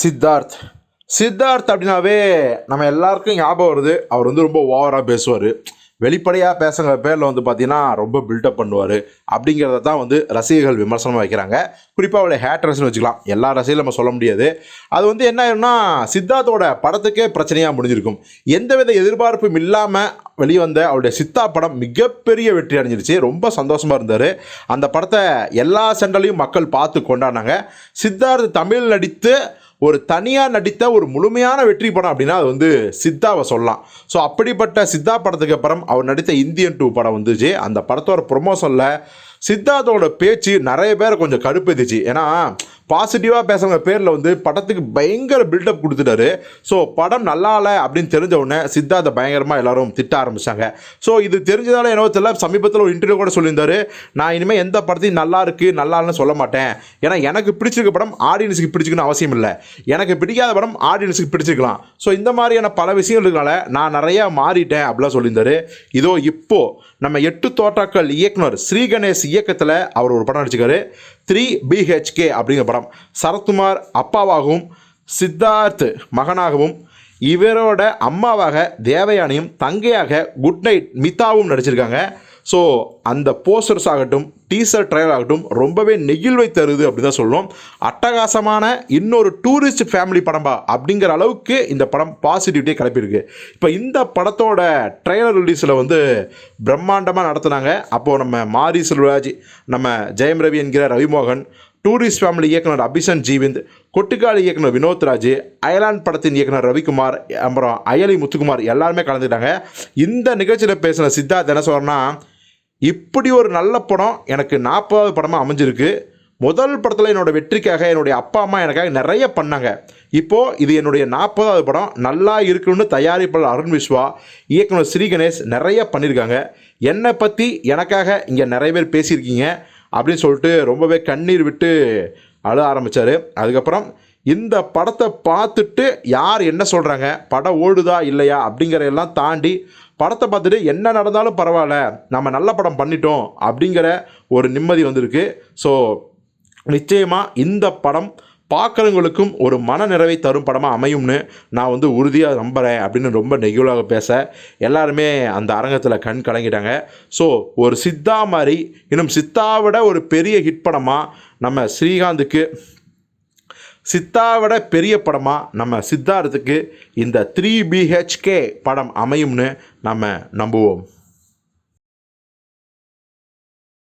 சித்தார்த். சித்தார்த் அப்படின்னாவே நம்ம எல்லாருக்கும் ஞாபகம் வருது. அவர் வந்து ரொம்ப ஓவராக பேசுவார். வெளிப்படையாக பேசுகிற பேரில் வந்து பார்த்தீங்கன்னா ரொம்ப பில்டப் பண்ணுவார். அப்படிங்கிறத தான் வந்து ரசிகர்கள் விமர்சனமாக வைக்கிறாங்க. குறிப்பாக அவருடைய ஹேட்ரஸ்னு வச்சுக்கலாம். எல்லா ரசிகர்களும் நம்ம சொல்ல முடியாது. அது வந்து என்ன ஆயிரும்னா சித்தார்த்தோட படத்துக்கே பிரச்சனையாக முடிஞ்சிருக்கும். எந்தவித எதிர்பார்ப்பும் இல்லாமல் வெளிவந்த அவருடைய சித்தா படம் மிகப்பெரிய வெற்றி அடைஞ்சிருச்சு. ரொம்ப சந்தோஷமாக இருந்தார். அந்த படத்தை எல்லா சென்டர்லையும் மக்கள் பார்த்து கொண்டாடினாங்க. சித்தார்த் தமிழ் நடித்து ஒரு தனியாக நடித்த ஒரு முழுமையான வெற்றி படம் அப்படின்னா அது வந்து சித்தாவை சொல்லலாம். ஸோ அப்படிப்பட்ட சித்தா படத்துக்கு அப்புறம் அவர் நடித்த இந்தியன் டூ படம் வந்துச்சு. அந்த படத்தோட ப்ரொமோஷனில் சித்தார்த்தோட பேச்சு நிறைய பேர் கொஞ்சம் கடுப்பேத்துச்சு. ஏன்னா பாசிட்டிவாக பேசுகிற பேரில் வந்து படத்துக்கு பயங்கர பில்டப் கொடுத்துட்டாரு. ஸோ படம் நல்லா இல்லை அப்படின்னு தெரிஞ்ச உடனே சித்தார்த்தை பயங்கரமாக எல்லாரும் திட்ட ஆரம்பித்தாங்க ஸோ இது தெரிஞ்சதால என்னவோ தெரியல சமீபத்தில் ஒரு இன்டர்வியூ கூட சொல்லியிருந்தாரு. நான் இனிமேல் எந்த படத்தையும் நல்லா இருக்குது நல்லா இல்லைன்னு சொல்ல மாட்டேன். ஏன்னா எனக்கு பிடிச்சிருக்க படம் ஆடியன்ஸுக்கு பிடிச்சிக்கணும்னு அவசியம் இல்லை. எனக்கு பிடிக்காத படம் ஆடியன்ஸுக்கு பிடிச்சிருக்கலாம். ஸோ இந்த மாதிரியான பல விஷயங்கள் இருக்கனால நான் நிறையா மாறிட்டேன் அப்படிலாம் சொல்லியிருந்தாரு. இதோ இப்போது நம்ம எட்டு தோட்டாக்கள் இயக்குனர் ஸ்ரீ கணேஷ் இயக்கத்தில் அவர் ஒரு படம் நடிச்சிருக்காரு. த்ரீ பிஹெச்கே அப்படிங்கிற படம். சரத்குமார் அப்பாவாகவும் சித்தார்த் மகனாகவும் இவரோட அம்மாவாக தேவயானியும் தங்கையாக குட் நைட் மிதாவும் நடிச்சிருக்காங்க. ஸோ அந்த போஸ்டர்ஸ் ஆகட்டும் டீசர் ட்ரையல் ஆகட்டும் ரொம்பவே நெகிழ்வை தருது அப்படின்னு தான் சொல்லணும் அட்டகாசமான இன்னொரு டூரிஸ்ட் ஃபேமிலி படம்பா அப்படிங்கிற அளவுக்கு இந்த படம் பாசிட்டிவிட்டியே கிளப்பியிருக்கு. இப்போ இந்த படத்தோட ட்ரைலர் ரிலீஸில் வந்து பிரம்மாண்டமாக நடத்துனாங்க. அப்போது நம்ம மாரி செல்வராஜ் நம்ம ஜெயம் ரவி என்கிற ரவிமோகன் டூரிஸ்ட் ஃபேமிலி இயக்குனர் அபிஷன் ஜீவிந்த் கொட்டுக்காடு இயக்குனர் வினோத்ராஜ் அயலான் படத்தின் இயக்குனர் ரவிக்குமார் அப்புறம் அயலி முத்துக்குமார் எல்லாருமே கலந்துக்கிட்டாங்க. இந்த நிகழ்ச்சியில் பேசின சித்தார்த் என்ன சொல்கிறேன்னா இப்படி ஒரு நல்ல படம் எனக்கு நாற்பதாவது படமாக அமைஞ்சிருக்கு. முதல் படத்தில் என்னோடய வெற்றிக்காக என்னுடைய அப்பா அம்மா எனக்காக நிறைய பண்ணாங்க. இப்போது இது என்னுடைய நாற்பதாவது படம். நல்லா இருக்குன்னு தயாரிப்பாளர் அருண் விஸ்வா இயக்குனர் ஸ்ரீ கணேஷ் நிறைய பண்ணியிருக்காங்க. என்னை பற்றி எனக்காக இங்கே நிறைய பேர் பேசியிருக்கீங்க. அப்படின்னு சொல்லிட்டு ரொம்பவே கண்ணீர் விட்டு அழ ஆரம்பித்தார் அதுக்கப்புறம் இந்த படத்தை பார்த்துட்டு யார் என்ன சொல்கிறாங்க படம் ஓடுதா இல்லையா? அப்படிங்கிறதெல்லாம் தாண்டி படத்தை பார்த்துட்டு என்ன நடந்தாலும் பரவாயில்ல நம்ம நல்ல படம் பண்ணிட்டோம் அப்படிங்கிற ஒரு நிம்மதி வந்திருக்கு. ஸோ நிச்சயமாக இந்த படம் பார்க்குறவங்களுக்கும் ஒரு மன நிறைவை தரும் படமாக அமையும்னு நான் வந்து உறுதியாக நம்புகிறேன் அப்படின்னு ரொம்ப நெகிழ்வாக பேச எல்லாருமே அந்த அரங்கத்தில் கண் கலங்கிட்டாங்க. ஸோ ஒரு சித்தா மாதிரி இன்னும் சித்தாவிட ஒரு பெரிய ஹிட் படமாக நம்ம ஸ்ரீகாந்துக்கு சித்தாவிட பெரிய படமாக நம்ம சித்தார்த்துக்கு இந்த த்ரீ பிஹெச்கே படம் அமையும்னு நம்ம நம்புவோம்.